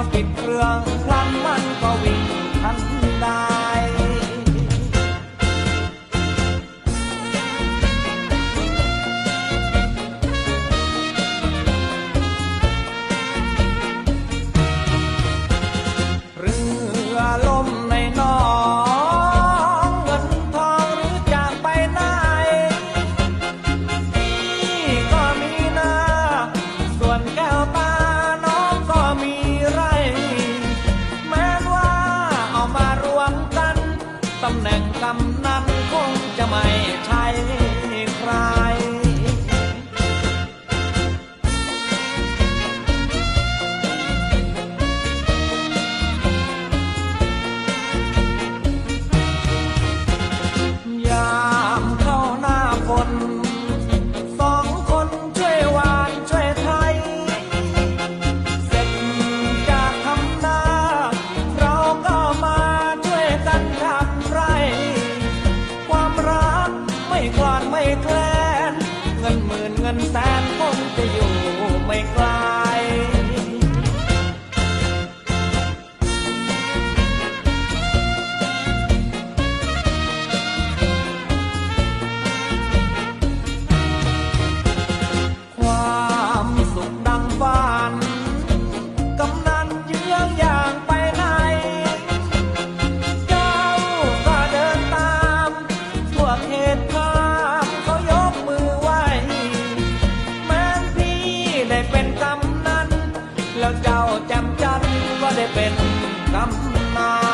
มาปิดเครื่องครั้งมันก็วิ่งำแหน่งกำนันคงจะไม่ใช่ understand จำจันก็ได้เป็นตำนาน